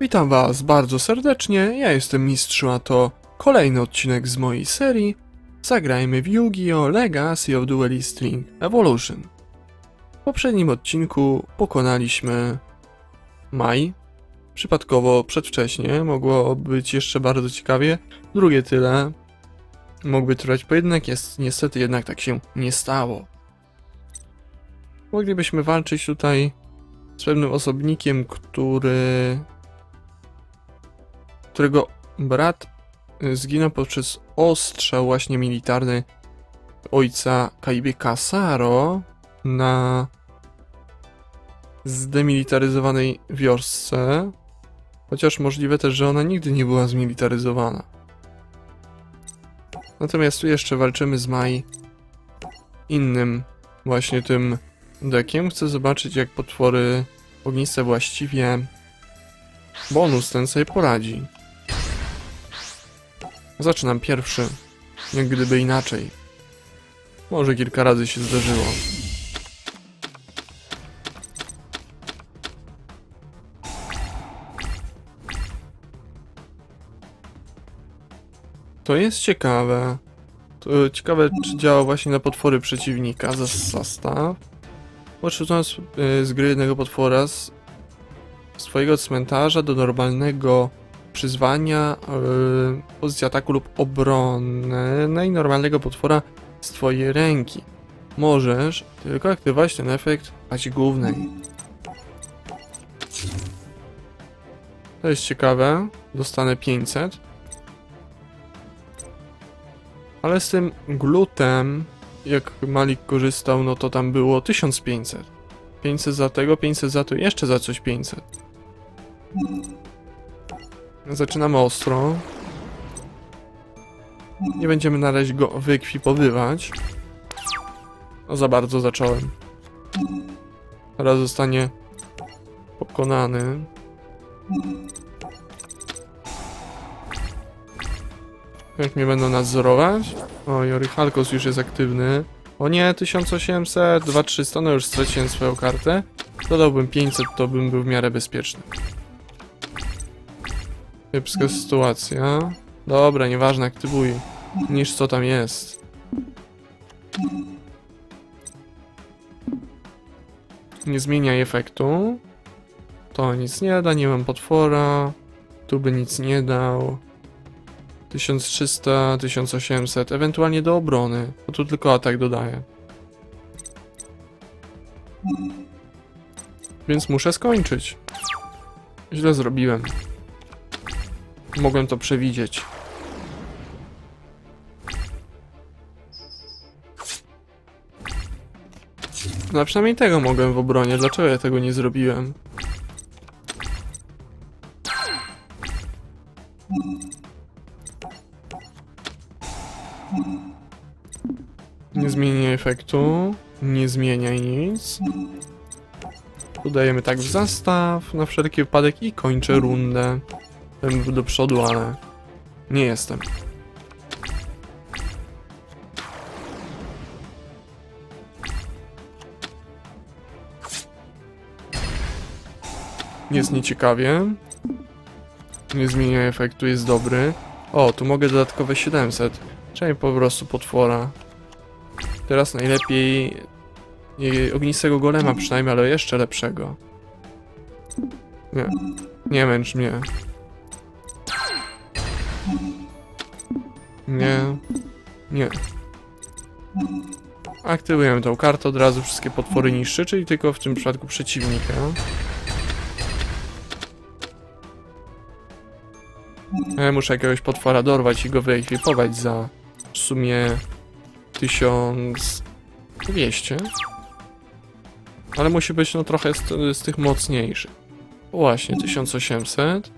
Witam Was bardzo serdecznie, ja jestem Mistrz, a to kolejny odcinek z mojej serii Zagrajmy w Yu-Gi-Oh! Legacy of Duelist Link Evolution. W poprzednim odcinku pokonaliśmy Mai. Przypadkowo przedwcześnie, mogło być jeszcze bardzo ciekawie. Drugie tyle. Mógłby trwać pojedynek, jest niestety jednak tak się nie stało. Moglibyśmy walczyć tutaj z pewnym osobnikiem, który którego brat y, zginął poprzez ostrzał właśnie militarny ojca Kaiby Kasaro na zdemilitaryzowanej wiosce. Chociaż możliwe też, że ona nigdy nie była zmilitaryzowana. Natomiast tu jeszcze walczymy z Mai innym właśnie tym dekiem. Chcę zobaczyć jak potwory ogniste właściwie bonus ten sobie poradzi. Zaczynam pierwszy. Jak gdyby inaczej. Może kilka razy się zdarzyło. To jest ciekawe. To ciekawe, czy działa właśnie na potwory przeciwnika za zastaw. Odrzucając y, z gry jednego potwora z swojego cmentarza do normalnego przyzwania, yy, pozycji ataku lub obrony normalnego potwora z twojej ręki. Możesz tylko aktywować ten efekt w paści głównej. To jest ciekawe. Dostanę 500. Ale z tym glutem, jak Malik korzystał, no to tam było 1500. 500 za tego, 500 za to, jeszcze za coś 500. Zaczynamy ostro. Nie będziemy na razie go wyekwipowywać. No za bardzo zacząłem. Teraz zostanie pokonany. Jak mnie będą nadzorować? O, Jorychalkos już jest aktywny. O nie, 1800, 2300, no już straciłem swoją kartę. Dodałbym 500, to bym był w miarę bezpieczny. Kiepska sytuacja. Dobra, nieważne, aktywuj. Niż co tam jest. Nie zmieniaj efektu. To nic nie da, nie mam potwora. Tu by nic nie dał. 1300, 1800, ewentualnie do obrony, bo tu tylko atak dodaje. Więc muszę skończyć. Źle zrobiłem. Mogłem to przewidzieć. No przynajmniej tego mogłem w obronie. Dlaczego ja tego nie zrobiłem? Nie zmieniaj efektu. Nie zmieniaj nic. Tu dajemy tak w zastaw na wszelki wypadek i kończę rundę. Bym był do przodu, ale nie jestem. Jest nieciekawie. Nie zmienia efektu, jest dobry. O, tu mogę dodatkowe 700. Czemu po prostu potwora. Teraz najlepiej ognistego golema przynajmniej, ale jeszcze lepszego. Nie, nie męcz mnie. Nie. Nie. Aktywujemy tą kartę od razu, wszystkie potwory niszczy, czyli tylko w tym przypadku przeciwnika. Ja muszę jakiegoś potwora dorwać i go wyekwipować za w sumie 1200. Ale musi być no trochę z, z tych mocniejszych. Właśnie, 1800.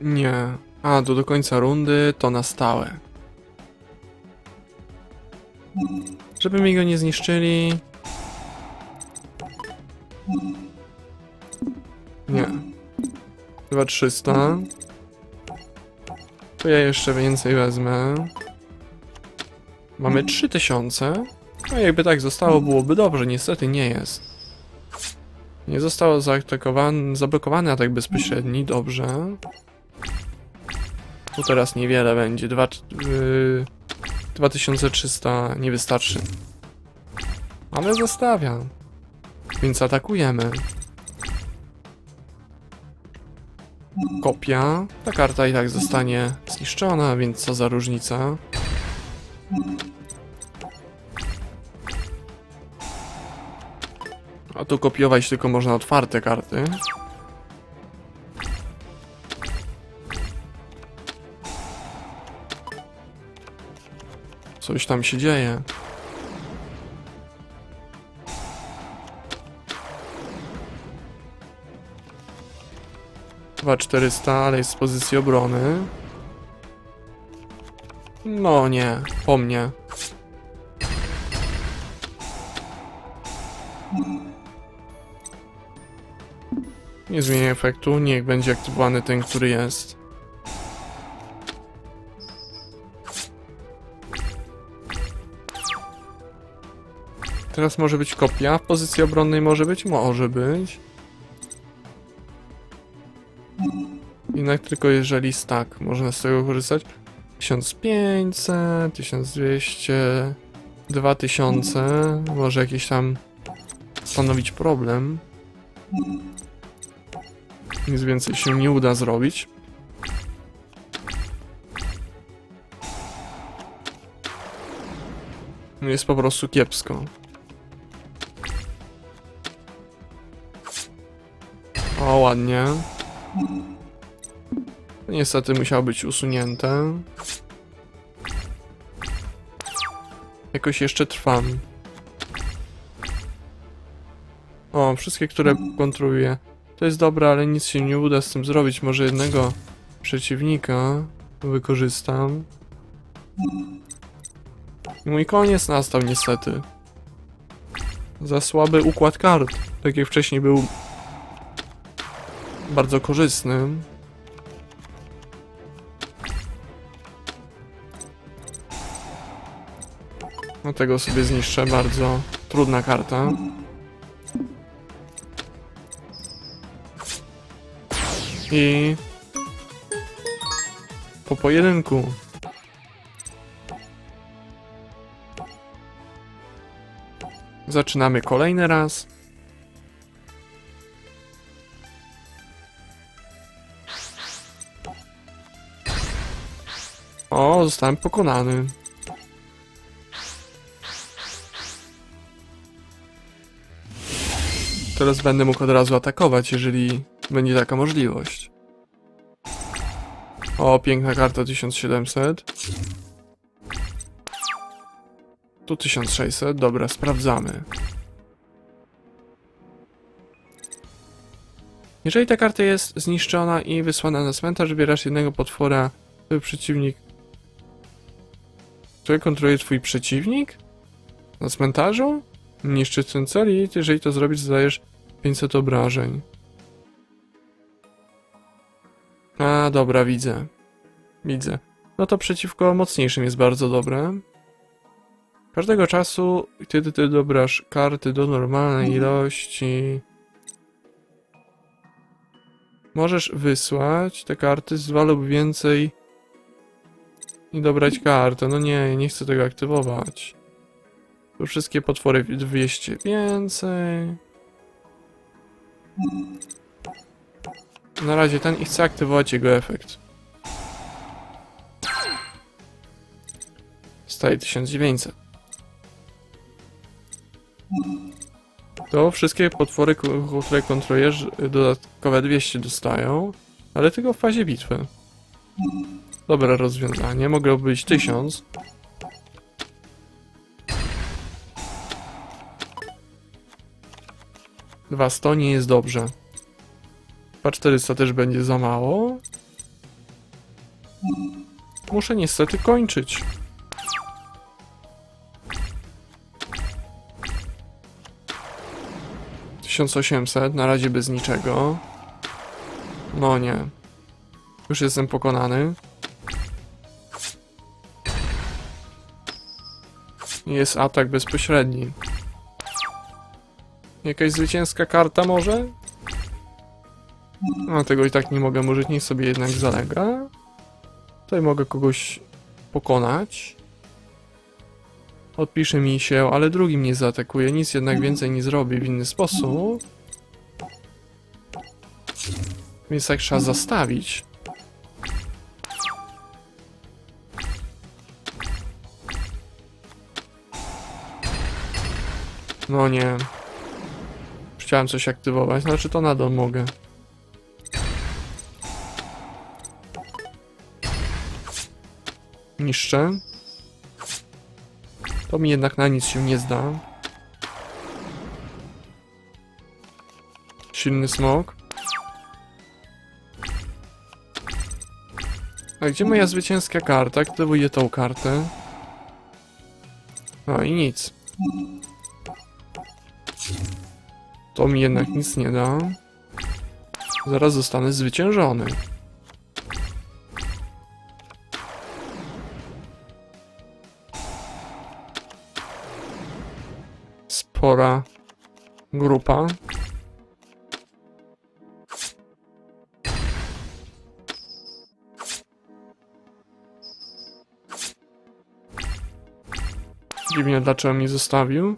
Nie. A, to do końca rundy to na stałe. Żeby mi go nie zniszczyli. Nie. Chyba 300. To ja jeszcze więcej wezmę. Mamy 3000. No jakby tak zostało, byłoby dobrze, niestety nie jest. Nie zostało zaatakowany, zablokowany atak bezpośredni, dobrze. Tu teraz niewiele będzie, dwa, yy, 2300 nie wystarczy. Ale zostawia. Więc atakujemy. Kopia. Ta karta i tak zostanie zniszczona, więc co za różnica. A tu kopiować tylko można otwarte karty. Coś tam się dzieje. Dwa 400, ale jest z pozycji obrony. No nie, po mnie. Nie zmienię efektu, niech będzie aktywowany ten, który jest. Teraz może być kopia, w pozycji obronnej może być? Może być. Jednak tylko jeżeli stack można z tego korzystać. 1500, 1200, 2000, może jakiś tam stanowić problem. Nic więcej się nie uda zrobić. Jest po prostu kiepsko. O, ładnie. Niestety musiało być usunięte. Jakoś jeszcze trwam. O, wszystkie, które kontroluję. To jest dobre, ale nic się nie uda z tym zrobić. Może jednego przeciwnika wykorzystam. I mój koniec nastał niestety. Za słaby układ kart. Tak jak wcześniej był bardzo korzystny. No tego sobie zniszczę, bardzo trudna karta. I po pojedynku. Zaczynamy kolejny raz. O, zostałem pokonany. Teraz będę mógł od razu atakować, jeżeli będzie taka możliwość. O, piękna karta 1700. Tu 1600, dobra, sprawdzamy. Jeżeli ta karta jest zniszczona i wysłana na cmentarz, wybierasz jednego potwora, który przeciwnik... Który kontroluje twój przeciwnik? Na cmentarzu? Niszczy ten cel i jeżeli to zrobisz, zadajesz 500 obrażeń. A, dobra, widzę. Widzę. No to przeciwko mocniejszym jest bardzo dobre. Każdego czasu, kiedy ty dobrasz karty do normalnej ilości, możesz wysłać te karty z dwa lub więcej i dobrać kartę. No nie, nie chcę tego aktywować. Tu wszystkie potwory 200 więcej. Na razie ten i chcę aktywować jego efekt. Staje 1900. To wszystkie potwory, które kontrolujesz, dodatkowe 200 dostają, ale tylko w fazie bitwy. Dobre rozwiązanie, mogło być 1000. Dwa 100 nie jest dobrze. 2400 też będzie za mało. Muszę niestety kończyć. Tysiąc osiemset, na razie bez niczego. No nie. Już jestem pokonany. Jest atak bezpośredni. Jakaś zwycięska karta może? A tego i tak nie mogę użyć, niech sobie jednak zalega. Tutaj mogę kogoś pokonać. Odpisze mi się, ale drugi mnie zaatakuje. Nic jednak więcej nie zrobi w inny sposób. Więc tak trzeba zastawić. No nie. Chciałem coś aktywować, znaczy to nadal mogę. Niszczę. To mi jednak na nic się nie zda. Silny smok. A gdzie moja zwycięska karta? Aktywuję tą kartę. No i nic. To mi jednak nic nie da. Zaraz zostanę zwyciężony. Spora grupa. Dziwnie dlaczego mi zostawił.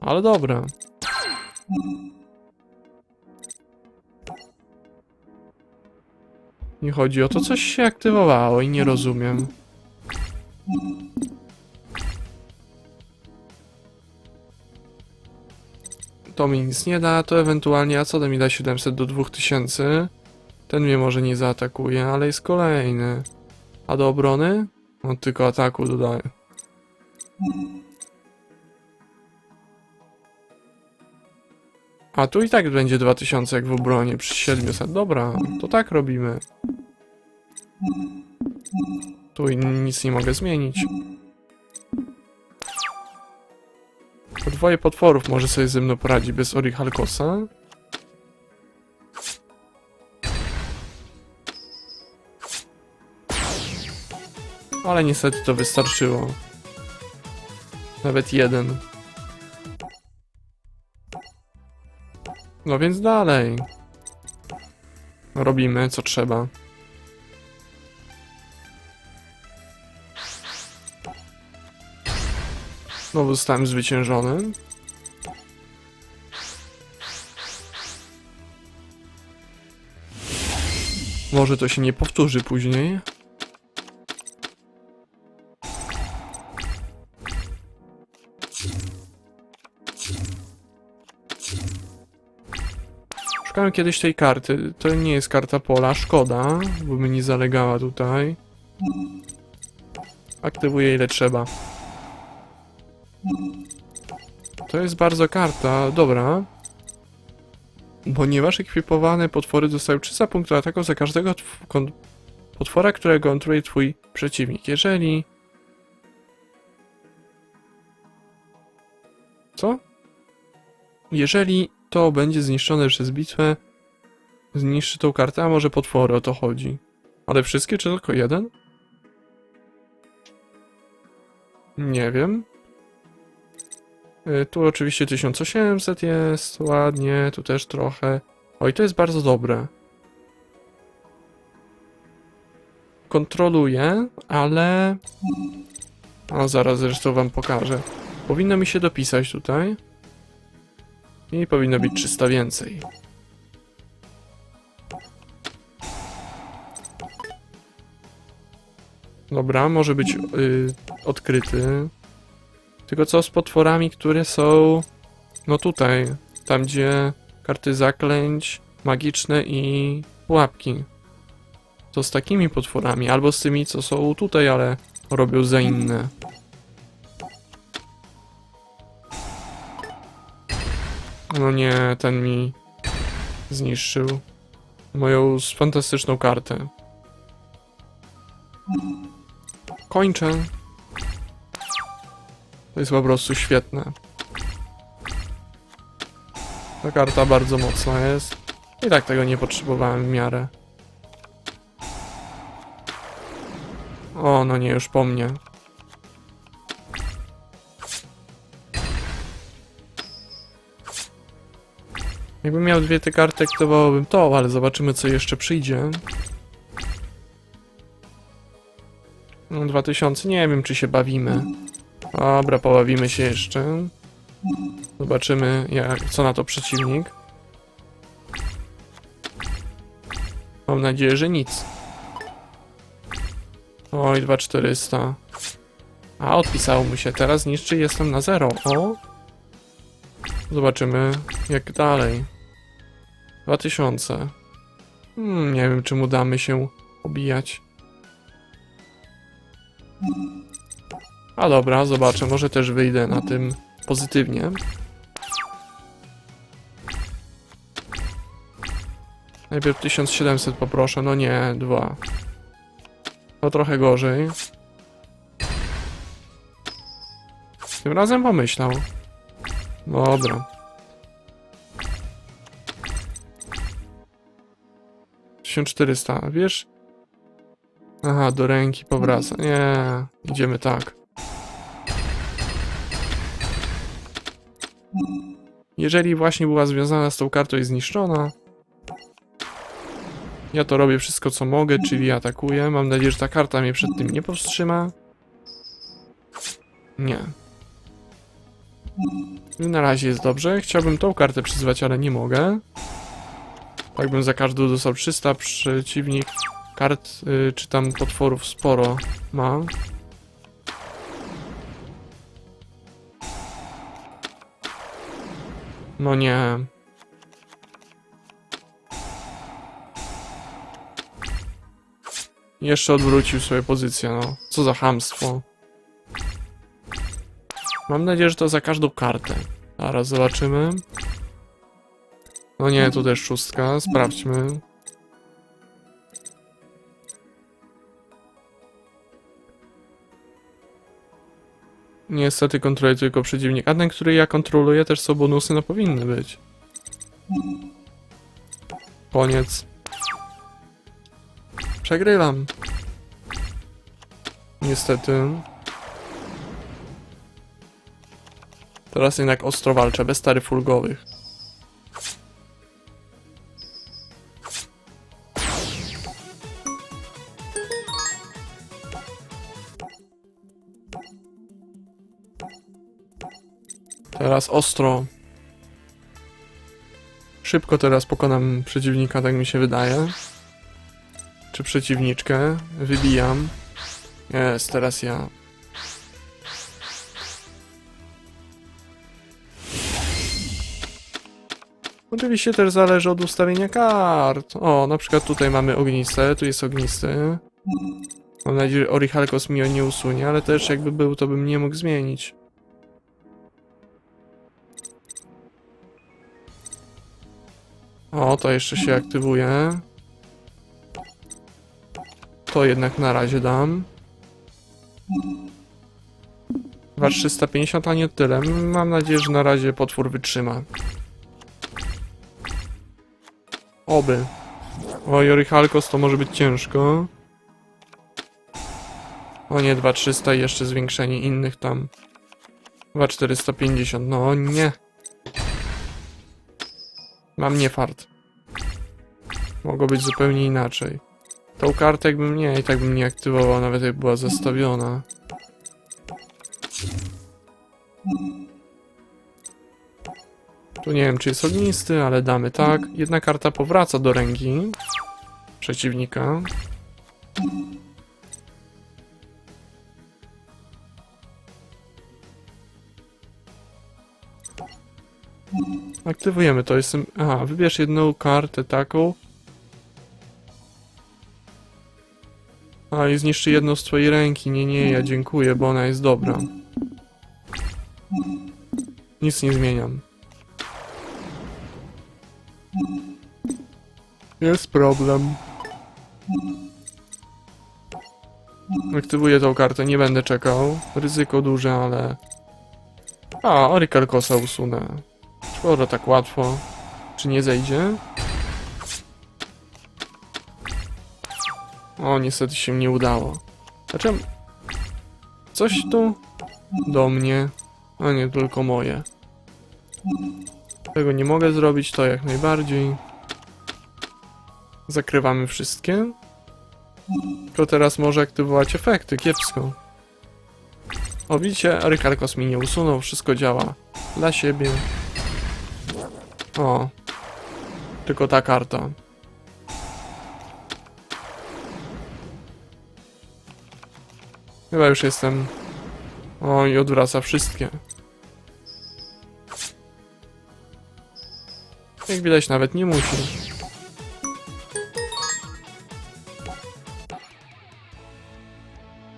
Ale dobra. Nie chodzi o to, coś się aktywowało i nie rozumiem. To mi nic nie da, to ewentualnie, a co to mi da 700 do 2000? Ten mnie może nie zaatakuje, ale jest kolejny. A do obrony? On tylko ataku dodaje. A tu i tak będzie 2000 jak w obronie przy 700. Dobra, to tak robimy. Tu nic nie mogę zmienić. Podwoje potworów może sobie ze mną poradzi bez Orichalkosa. Ale niestety to wystarczyło. Nawet jeden. No więc dalej. Robimy co trzeba. Znowu zostałem zwyciężony. Może to się nie powtórzy później. Szukałem kiedyś tej karty. To nie jest karta pola, szkoda, bo by nie zalegała tutaj. Aktywuję ile trzeba. To jest bardzo karta, dobra. Ponieważ ekwipowane potwory dostają 300 punktów ataku za każdego potwora, którego kontroluje twój przeciwnik. Jeżeli... Co? Jeżeli to będzie zniszczone przez bitwę, zniszczy tą kartę, a może potwory o to chodzi. Ale wszystkie, czy tylko jeden? Nie wiem. Y, Tu oczywiście 1800 jest, ładnie, tu też trochę. Oj, to jest bardzo dobre. Kontroluję, ale... A zaraz zresztą wam pokażę. Powinno mi się dopisać tutaj. I powinno być 300 więcej. Dobra, może być y, odkryty. Tylko co z potworami, które są... No tutaj, tam gdzie karty zaklęć, magiczne i pułapki. To z takimi potworami, albo z tymi, co są tutaj, ale robią za inne. No nie, ten mi zniszczył moją fantastyczną kartę. Kończę. To jest po prostu świetne. Ta karta bardzo mocna jest. I tak tego nie potrzebowałem w miarę. O, no nie, już po mnie. Jakbym miał dwie te karty, aktywowałbym to, ale zobaczymy co jeszcze przyjdzie. No 2000, nie wiem czy się bawimy. Dobra, pobawimy się jeszcze. Zobaczymy jak, co na to przeciwnik. Mam nadzieję, że nic. Oj, 2400. A, odpisało mu się. Teraz niszczy, jestem na zero. O! Zobaczymy, jak dalej. 2000. Hmm, nie wiem, czy mu damy się obijać. A dobra, zobaczę, może też wyjdę na tym pozytywnie. Najpierw 1700 poproszę, no nie, dwa. To trochę gorzej. Tym razem pomyślał. Dobra. 1400, wiesz? Aha, do ręki powraca. Nie, idziemy tak. Jeżeli właśnie była związana z tą kartą i zniszczona, ja to robię wszystko co mogę, czyli atakuję. Mam nadzieję, że ta karta mnie przed tym nie powstrzyma. Nie. Na razie jest dobrze. Chciałbym tą kartę przyzwać, ale nie mogę. Tak bym za każdą dostał 300. Przeciwnik kart, y, czy tam potworów sporo ma. No nie. Jeszcze odwrócił swoją pozycję, no. Co za chamstwo. Mam nadzieję, że to za każdą kartę. Zaraz zobaczymy. No nie, tu też szóstka. Sprawdźmy. Niestety kontroluje tylko przeciwnik. A ten, który ja kontroluję, też są bonusy, no powinny być. Koniec. Przegrywam. Niestety. Teraz jednak ostro walczę, bez taryf ulgowych. Teraz ostro. Szybko teraz pokonam przeciwnika, tak mi się wydaje. Czy przeciwniczkę. Wybijam. Jest, teraz ja. Oczywiście też zależy od ustawienia kart. O, na przykład tutaj mamy ogniste, tu jest ognisty. Mam nadzieję, że Orichalkos mi nie usunie, ale też jakby był, to bym nie mógł zmienić. O, to jeszcze się aktywuje. To jednak na razie dam. 2350, a nie tyle. Mam nadzieję, że na razie potwór wytrzyma. Oby. O, Jorichalkos to może być ciężko. O nie, 2300 i jeszcze zwiększenie innych tam. 2450, no nie. Mam nie fart. Mogło być zupełnie inaczej. Tą kartę jakbym nie, i tak bym nie aktywował, nawet jak była zestawiona. Tu nie wiem, czy jest ognisty, ale damy tak. Jedna karta powraca do ręki przeciwnika. Aktywujemy to, jestem... Aha, wybierz jedną kartę taką. A, i zniszczy jedną z twojej ręki. Nie, nie, ja dziękuję, bo ona jest dobra. Nic nie zmieniam. Jest problem. Aktywuję tą kartę, nie będę czekał. Ryzyko duże, ale... A, Orikalkosa usunę. Skoro tak łatwo. Czy nie zejdzie? O, niestety się nie udało. Dlaczego? Coś tu do mnie. A nie, tylko moje. Tego nie mogę zrobić, to jak najbardziej. Zakrywamy wszystkie. Tylko teraz może aktywować efekty, kiepsko. O, widzicie, Rykarkos mi nie usunął, wszystko działa dla siebie. O, tylko ta karta. Chyba już jestem. O, i odwraca wszystkie. Jak widać, nawet nie musi.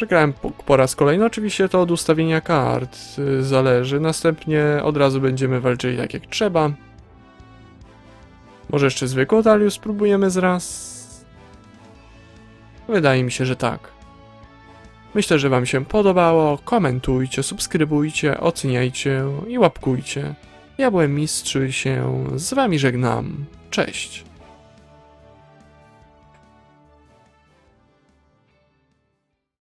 Przegrałem po, po raz kolejny. Oczywiście to od ustawienia kart y, zależy. Następnie od razu będziemy walczyli tak jak trzeba. Może jeszcze zwykłą talię spróbujemy z raz? Wydaje mi się, że tak. Myślę, że Wam się podobało. Komentujcie, subskrybujcie, oceniajcie i łapkujcie. Ja byłem mistrz się z Wami żegnam. Cześć.